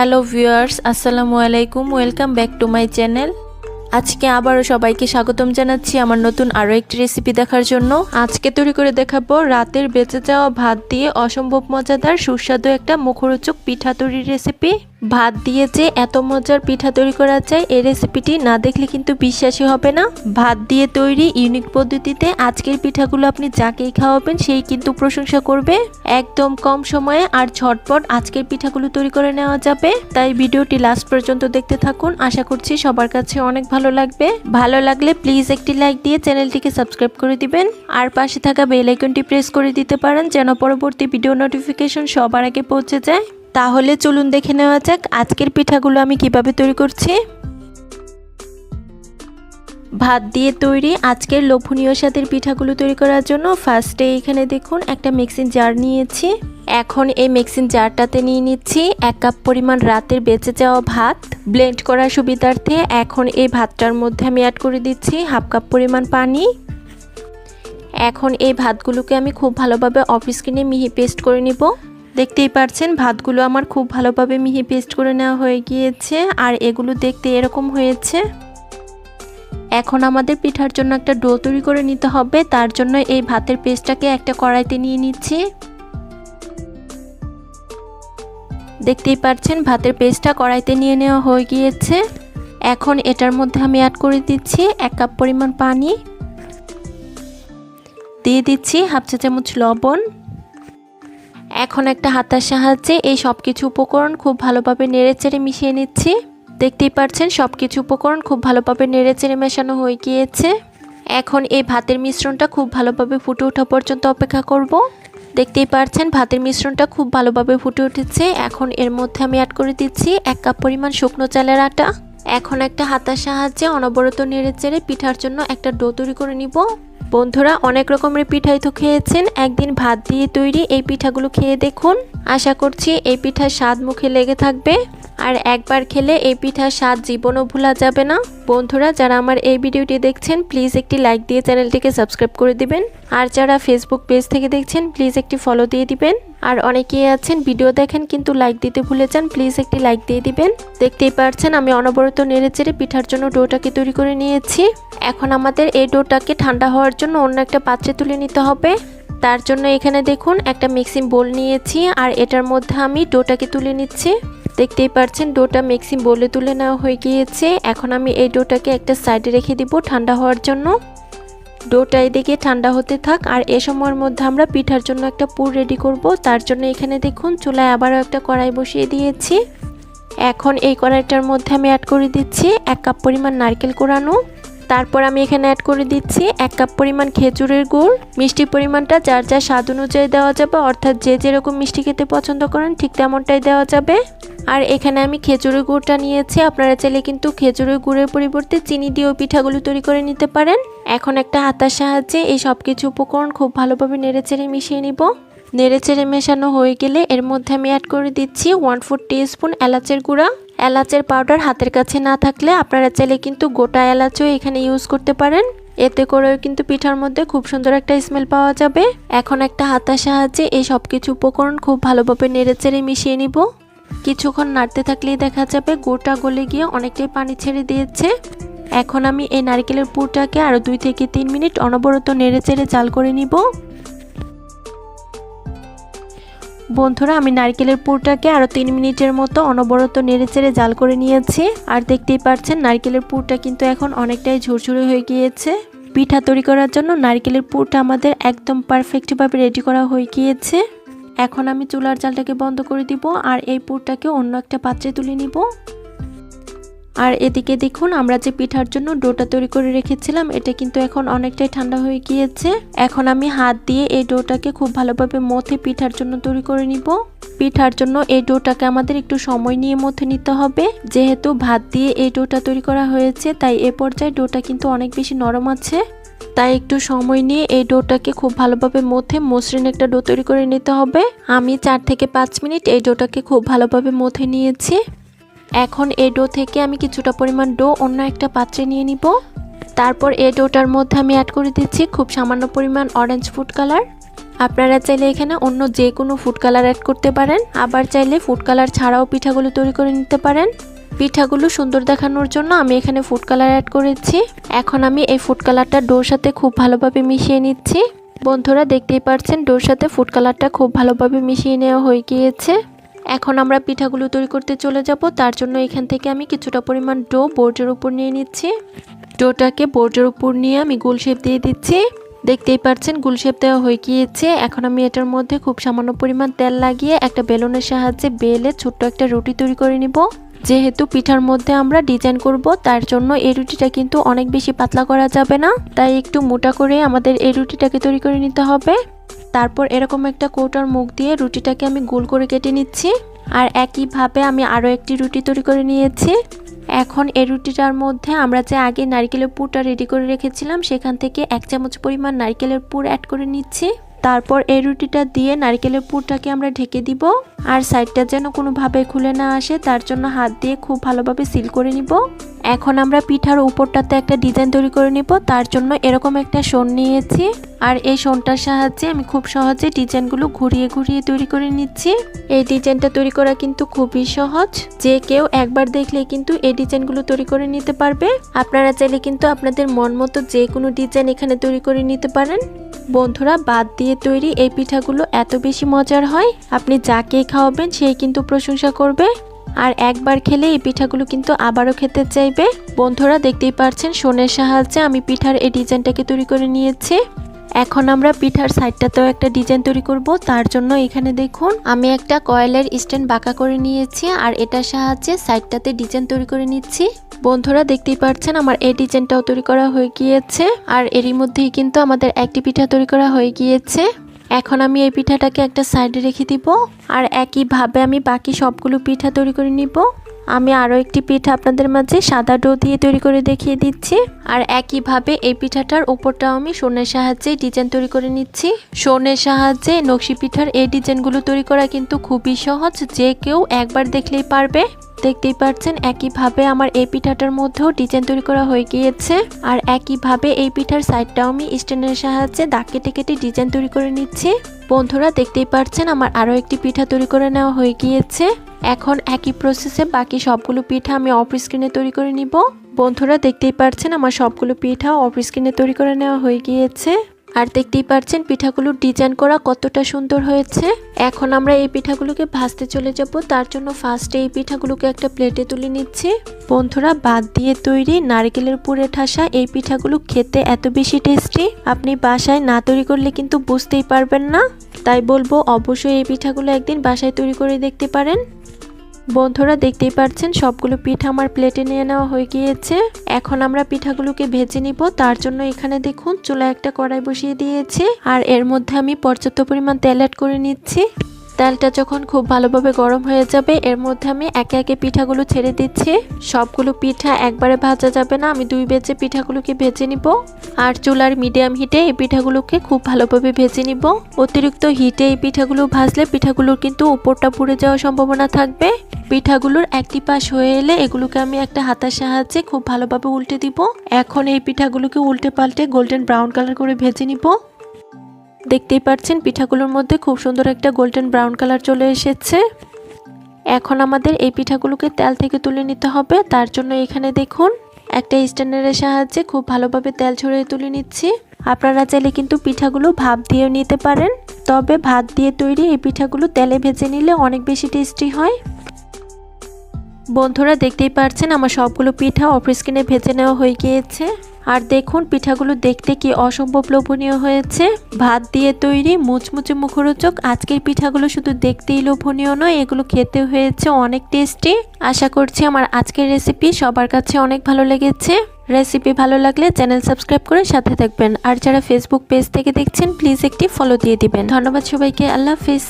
Hello viewers আসসালামু আলাইকুম welcome back to my channel আজকে আবারও সবাইকে স্বাগতম জানাচ্ছি আমার নতুন আরও একটি রেসিপি দেখার জন্য। আজকে তৈরি করে দেখাবো রাতের বেঁচে যাওয়া ভাত দিয়ে অসম্ভব মজাদার সুস্বাদু একটা মুখরোচক পিঠা তৈরির রেসিপি ভাত দিয়ে যে এত মজার পিঠা তৈরি করা যায়, এই রেসিপিটি না দেখলে কিন্তু বিশ্বাসই হবে না। ভাত দিয়ে তৈরি ইউনিক পদ্ধতিতে আজকের পিঠাগুলো আপনি যাকেই খাওয়াবেন, সেই কিন্তু প্রশংসা করবে। একদম কম সময়ে আর ঝটপট আজকের পিঠাগুলো তৈরি করে নেওয়া যাবে। তাই ভিডিওটি লাস্ট পর্যন্ত দেখতে থাকুন। আশা করছি সবার কাছে অনেক ভালো লাগবে। ভালো লাগলে প্লিজ একটি লাইক দিয়ে চ্যানেলটিকে সাবস্ক্রাইব করে দিবেন। আর পাশে থাকা বেল আইকনটি প্রেস করে দিতে পারেন, যেন পরবর্তী ভিডিও নোটিফিকেশন সবার আগে পৌঁছে যায়। তাহলে চলুন দেখে নেওয়া যাক আজকের পিঠাগুলো আমি কীভাবে তৈরি করছি। ভাত দিয়ে তৈরি আজকের লোভনীয় স্বাদের পিঠাগুলো তৈরি করার জন্য ফার্স্টে এখানে দেখুন একটা মিক্সিং জার নিয়েছি। এখন এই মিক্সিং জারটাতে নিয়ে নিচ্ছি এক কাপ পরিমাণ রাতের বেঁচে যাওয়া ভাত। ব্লেন্ড করার সুবিধার্থে এখন এই ভাতটার মধ্যে আমি অ্যাড করে দিচ্ছি হাফ কাপ পরিমাণ পানি। এখন এই ভাতগুলোকে আমি খুব ভালোভাবে অফিস কিনে মিহি পেস্ট করে নিব। দেখতেই পারছেন, ভাতগুলো আমার খুব ভালোভাবে মিহি পেস্ট করে নেওয়া হয়ে গিয়েছে আর এগুলো দেখতে এরকম হয়েছে। এখন আমাদের পিঠার জন্য একটা ডো তৈরি করে নিতে হবে, তার জন্য এই ভাতের পেস্টটাকে একটা কড়াইতে নিয়ে নিচ্ছি। দেখতেই পাচ্ছেন ভাতের পেস্টটা কড়াইতে নিয়ে নেওয়া হয়ে গিয়েছে। এখন এটার মধ্যে আমি অ্যাড করে দিচ্ছি এক কাপ পরিমাণ পানি। দিয়ে দিচ্ছি হাফ চা চামচ লবণ। এখন একটা হাতার সাহায্যে এই সব কিছু উপকরণ খুব ভালোভাবে নেড়েচেড়ে মিশিয়ে নিচ্ছি। দেখতেই পাচ্ছেন সব কিছু উপকরণ খুব ভালোভাবে নেড়েচেড়ে মেশানো হয়ে গিয়েছে। এখন এই ভাতের মিশ্রণটা খুব ভালোভাবে ফুটে ওঠা পর্যন্ত অপেক্ষা করব। দেখতেই পাচ্ছেন ভাতের মিশ্রণটা খুব ভালোভাবে ফুটে উঠেছে। এখন এর মধ্যে আমি অ্যাড করে দিচ্ছি এক কাপ পরিমাণ শুকনো চালের আটা। এখন একটা হাতার সাহায্যে অনবরত নেড়েচেড়ে পিঠার জন্য একটা ডো তৈরি করে নিব। বন্ধুরা অনেক রকমের পিঠাই তো খেয়েছেন। একদিন ভাত দিয়ে তৈরি এই পিঠাগুলো খেয়ে দেখুন। আশা করছি এই পিঠার স্বাদ মুখে লেগে থাকবে। আর একবার খেলে এই পিঠার স্বাদ জীবনও ভোলা যাবে না। বন্ধুরা, যারা আমার এই ভিডিওটি দেখছেন প্লিজ একটি লাইক দিয়ে চ্যানেলটিকে সাবস্ক্রাইব করে দিবেন। আর যারা ফেসবুক পেজ থেকে দেখছেন প্লিজ একটি ফলো দিয়ে দিবেন। আর অনেকেই আছেন ভিডিও দেখেন কিন্তু লাইক দিতে ভুলে যান প্লিজ একটি লাইক দিয়ে দিবেন। দেখতেই পারছেন, আমি অনবরত নেড়ে চেড়ে পিঠার জন্য ডোটাকে তৈরি করে নিয়েছি। এখন আমাদের এই ডোটাকে ঠান্ডা হওয়ার জন্য অন্য একটা পাত্রে তুলে নিতে হবে। তার জন্য এখানে দেখুন একটা মিক্সিং বোল নিয়েছি আর এটার মধ্যে আমি ডোটাকে তুলে নিচ্ছি। দেখতেই পাচ্ছেন ডোটা মিক্সিং বোলে তুলে নেওয়া হয়ে গিয়েছে। এখন আমি এই ডোটাকে একটা সাইডে রেখে দিব ঠান্ডা হওয়ার জন্য। ডোটা এদিকে ঠান্ডা হতে থাক আর এ সময়ের মধ্যে আমরা পিঠার জন্য একটা পুর রেডি করব। তার জন্য এখানে দেখুন চুলায় আবারও একটা কড়াই বসিয়ে দিয়েছি। এখন এই কড়াইটার মধ্যে আমি অ্যাড করে দিচ্ছি এক কাপ পরিমাণ নারকেল কোরানো। তারপর আমি এখানে অ্যাড করে দিচ্ছি এক কাপ পরিমাণ খেজুরের গুড়। মিষ্টির পরিমাণটা যার যা স্বাদ অনুযায়ী দেওয়া যাবে, অর্থাৎ যে যেরকম মিষ্টি খেতে পছন্দ করেন, ঠিক তেমনটাই দেওয়া যাবে। আর এখানে আমি খেজুরের গুড়টা নিয়েছি, আপনারা চাইলে কিন্তু খেজুরের গুড়ের পরিবর্তে চিনি দিয়েও পিঠাগুলো তৈরি করে নিতে পারেন। এখন একটা হাতার সাহায্যে এই সব কিছু উপকরণ খুব ভালোভাবে নেড়েচেড়ে মিশিয়ে নিব। নেড়েচেড়ে মেশানো হয়ে গেলে এর মধ্যে আমি অ্যাড করে দিচ্ছি ওয়ান ফোর টি স্পুন এলাচের গুঁড়া। এলাচের পাউডার হাতের কাছে না থাকলে আপনারা চাইলে কিন্তু গোটা এলাচও এখানে ইউজ করতে পারেন। এতে করেও কিন্তু পিঠার মধ্যে খুব সুন্দর একটা স্মেল পাওয়া যাবে। এখন একটা হাতার সাহায্যে এই সব কিছু উপকরণ খুব ভালোভাবে নেড়েচেড়ে মিশিয়ে নিব। কিছুক্ষণ নাড়তে থাকলেই দেখা যাবে গোটা গলে গিয়ে অনেকটাই পানি ছেড়ে দিয়েছে। এখন আমি এই নারকেলের পুরটাকে আরও দুই থেকে তিন মিনিট অনবরত নেড়েচেড়ে জাল করে নিব। বন্ধুরা, আমি নারকেলের পুরটাকে আরও তিন মিনিটের মতো অনবরত নেড়েচেড়ে জাল করে নিয়েছি। আর দেখতেই পাচ্ছেন, নারকেলের পুরটা কিন্তু এখন অনেকটাই ঝুরঝুরে হয়ে গিয়েছে। পিঠা তৈরি করার জন্য নারকেলের পুরটা আমাদের একদম পারফেক্টভাবে রেডি করা হয়ে গিয়েছে। এখন আমি চুলার জালটাকে বন্ধ করে দিব, আর এই পুরটাকে অন্য একটা পাত্রে তুলে নিব। আর এদিকে দেখুন, আমরা যে পিঠার জন্য ডোটা তৈরি করে রেখেছিলাম, এটা কিন্তু এখন অনেকটাই ঠান্ডা হয়ে গিয়েছে। এখন আমি হাত দিয়ে এই ডোটাকে খুব ভালোভাবে মথে পিঠার জন্য তৈরি করে নিব। পিঠার জন্য এই ডোটাকে আমাদের একটু সময় নিয়ে মথে নিতে হবে। যেহেতু ভাত দিয়ে এই ডোটা তৈরি করা হয়েছে, তাই এ পর্যায়ে ডোটা কিন্তু অনেক বেশি নরম আছে। তাই একটু সময় নিয়ে এই ডোটাকে খুব ভালোভাবে মথে মসৃণ একটা ডো তৈরি করে নিতে হবে। আমি চার থেকে পাঁচ মিনিট এই ডোটাকে খুব ভালোভাবে মথে নিয়েছি। এখন এই ডো থেকে আমি কিছুটা পরিমাণ ডো অন্য একটা পাত্রে নিয়ে নিব। তারপর এই ডোটার মধ্যে আমি অ্যাড করে দিচ্ছি খুব সামান্য পরিমাণ অরেঞ্জ ফুড কালার আপনারা চাইলে এখানে অন্য যে কোনো ফুড কালার অ্যাড করতে পারেন, আবার চাইলে ফুড কালার ছাড়াও পিঠাগুলো তৈরি করে নিতে পারেন। পিঠাগুলো সুন্দর দেখানোর জন্য আমি এখানে ফুড কালার অ্যাড করেছি। এখন আমি এই ফুড কালারটা ডোর সাথে খুব ভালোভাবে মিশিয়ে নিচ্ছি। বন্ধুরা দেখতেই পাচ্ছেন ডোর সাথে ফুড কালারটা খুব ভালোভাবে মিশিয়ে নেওয়া হয়ে গিয়েছে। এখন আমরা পিঠাগুলো তৈরি করতে চলে যাব। তার জন্য এখান থেকে আমি কিছুটা পরিমাণ ডো বোর্ডের উপর নিয়ে নিচ্ছি। ডোটাকে বোর্ডের উপর নিয়ে আমি গোল শেপ দিয়ে দিচ্ছি। দেখতেই পাচ্ছেন, গুল শেপ দেওয়া হয়ে গিয়েছে। এখন আমি এটার মধ্যে খুব সামান্য পরিমাণ তেল লাগিয়ে একটা বেলুনের সাহায্যে বেলে ছোট্ট একটা রুটি তৈরি করে নিব। যেহেতু পিঠার মধ্যে আমরা ডিজাইন করব, তার জন্য এই রুটিটা কিন্তু অনেক বেশি পাতলা করা যাবে না। তাই একটু মোটা করে আমাদের এই রুটিটাকে তৈরি করে নিতে হবে। তারপর এরকম একটা কৌটার মুখ দিয়ে রুটিটাকে আমি গোল করে কেটে নিচ্ছি। আর একইভাবে আমি আরও একটি রুটি তৈরি করে নিয়েছি। এখন এই রুটিটার মধ্যে আমরা যে আগে নারকেলের পুরটা রেডি করে রেখেছিলাম, সেখান থেকে এক চামচ পরিমাণ নারকেলের পুর অ্যাড করে নিচ্ছি। তারপর এই রুটিটা দিয়ে নারকেলের পুরটাকে আমরা ঢেকে দিব। আর সাইডটা যেন কোনোভাবে খুলে না আসে, তার জন্য হাত দিয়ে খুব ভালোভাবে সিল করে নিব। এখন আমরা পিঠার উপরটাতে একটা ডিজাইন তৈরি করে নিব। তার জন্য এরকম একটা শোন নিয়েছি। আর এই শোনটার সাহায্যে আমি খুব সহজে ডিজাইনগুলো ঘুরিয়ে ঘুরিয়ে তৈরি করে নিচ্ছি। এই ডিজাইনটা তৈরি করা কিন্তু খুবই সহজ। যে কেউ একবার দেখলে কিন্তু এই ডিজাইনগুলো তৈরি করে নিতে পারবে। আপনারা চাইলে কিন্তু আপনাদের মন মতো যে কোনো ডিজাইন এখানে তৈরি করে নিতে পারেন। বন্ধুরা, বাদ দিয়ে তৈরি এই পিঠাগুলো এত বেশি মজার হয়। আপনি যাকে খাওয়াবেন সেই কিন্তু প্রশংসা করবে। আর একবার খেলে এই পিঠাগুলো কিন্তু আবারও খেতে চাইবে। বন্ধুরা, দেখতেই পারছেন, সোনের সাহায্যে আমি পিঠার এই ডিজাইনটাকে তৈরি করে নিয়েছি। এখন আমরা পিঠার সাইডটাতেও একটা ডিজাইন তৈরি করব। তার জন্য এখানে দেখুন, আমি একটা কয়েলের স্ট্যান্ড বাঁকা করে নিয়েছি। আর এটার সাহায্যে সাইডটাতে ডিজাইন তৈরি করে নিচ্ছি। বন্ধুরা দেখতেই পাচ্ছেন, আমার এই ডিজাইনটাও তৈরি করা হয়ে গিয়েছে। আর এরই মধ্যেই কিন্তু আমাদের একটি পিঠা তৈরি করা হয়ে গিয়েছে। এখন আমি এই পিঠাটাকে একটা সাইডে রেখে দিব আর একইভাবে আমি বাকি সবগুলো পিঠা তৈরি করে নিব। আমি আরও একটি পিঠা আপনাদের মাঝে সাদা ডো দিয়ে তৈরি করে দেখিয়ে দিচ্ছি। আর একইভাবে এই পিঠাটার উপরটাও আমি সোনের সাহায্যে ডিজাইন তৈরি করে নিচ্ছি। সোনের সাহায্যে নকশি পিঠার এই ডিজাইনগুলো তৈরি করা কিন্তু খুবই সহজ, যে কেউ একবার দেখলেই পারবে। দেখতেই পাচ্ছেন একইভাবে আমার এই পিঠাটার মধ্যেও ডিজাইন তৈরি করা হয়ে গিয়েছে। আর একইভাবে এই পিঠার সাইডটাও আমি স্ট্যান্ডের সাহায্যে দাগ কেটে কেটে ডিজাইন তৈরি করে নিচ্ছি। বন্ধুরা, দেখতেই পাচ্ছেন আমার আরও একটি পিঠা তৈরি করে নেওয়া হয়ে গিয়েছে। এখন একই প্রসেসে বাকি সবগুলো পিঠা আমি অফ স্ক্রিনে তৈরি করে নিব। বন্ধুরা, দেখতেই পাচ্ছেন আমার সবগুলো পিঠা অফ স্ক্রিনে তৈরি করে নেওয়া হয়ে গিয়েছে। আর দেখতেই পাচ্ছেন পিঠাগুলোর ডিজাইন করা কতটা সুন্দর হয়েছে। এখন আমরা এই পিঠাগুলোকে ভাজতে চলে যাব। তার জন্য ফার্স্টে এই পিঠাগুলোকে একটা প্লেটে তুলে নিচ্ছি। বন্ধুরা, বাদ দিয়ে তৈরি নারকেলের পুরে ঠাসা এই পিঠাগুলো খেতে এত বেশি টেস্টি আপনি বাসায় না তৈরি করলে কিন্তু বুঝতেই পারবেন না। তাই বলব, অবশ্যই এই পিঠাগুলো একদিন বাসায় তৈরি করে দেখতে পারেন। বন্ধুরা দেখতেই পাচ্ছেন, সবগুলো পিঠা আমার প্লেটে নিয়ে নেওয়া হয়ে গিয়েছে। এখন আমরা পিঠাগুলোকে ভেজে নিব। তার জন্য এখানে দেখুন চুলা একটা কড়াই বসিয়ে দিয়েছি। আর এর মধ্যে আমি পর্যাপ্ত পরিমাণ তেল অ্যাড করে নিচ্ছি। তেলটা যখন খুব ভালোভাবে গরম হয়ে যাবে, এর মধ্যে আমি একে একে পিঠাগুলো ছেড়ে দিচ্ছি। সবগুলো পিঠা একবারে ভাজা যাবে না, আমি দুই বেজে পিঠাগুলোকে ভেজে নিব। আর চুলার মিডিয়াম হিটে এই পিঠাগুলোকে খুব ভালোভাবে ভেজে নিব। অতিরিক্ত হিটে এই পিঠাগুলো ভাজলে পিঠাগুলোর কিন্তু উপরটা পুড়ে যাওয়ার সম্ভাবনা থাকবে। পিঠাগুলোর একটি পাশ হয়ে এলে এগুলোকে আমি একটা হাতার সাহায্যে খুব ভালোভাবে উল্টে দিব। এখন এই পিঠাগুলোকে উল্টে পাল্টে গোল্ডেন ব্রাউন কালার করে ভেজে নিব। দেখতেই পাচ্ছেন, পিঠাগুলোর মধ্যে খুব সুন্দর একটা গোল্ডেন ব্রাউন কালার চলে এসেছে। এখন আমাদের এই পিঠাগুলোকে তেল থেকে তুলে নিতে হবে। তার জন্য এখানে দেখুন, একটা স্ট্যান্ডারের সাহায্যে খুব ভালোভাবে তেল ছড়িয়ে তুলে নিচ্ছি। আপনারা চাইলে কিন্তু পিঠাগুলো ভাপ দিয়েও নিতে পারেন। তবে ভাত দিয়ে তৈরি এই পিঠাগুলো তেলে ভেজে নিলে অনেক বেশি টেস্টি হয়। বন্ধুরা, দেখতেই পাচ্ছেন, আমার সবগুলো পিঠা অফ স্ক্রিনে ভেজে নেওয়া হয়ে গিয়েছে। আর দেখুন, পিঠাগুলো দেখতে কি অসম্ভব লোভনীয় হয়েছে। ভাত দিয়ে তৈরি মুচমুচে মুখরোচক। আজকের পিঠাগুলো শুধু দেখতেই লোভনীয় নয়, এগুলো খেতে হয়েছে অনেক টেস্টি। আশা করছি আমার আজকের রেসিপি সবার কাছে অনেক ভালো লেগেছে। রেসিপি ভালো লাগলে চ্যানেল সাবস্ক্রাইব করে সাথে থাকবেন। আর যারা ফেসবুক পেজ থেকে দেখছেন প্লিজ একটি ফলো দিয়ে দিবেন। ধন্যবাদ সবাইকে, আল্লাহ হাফিজ।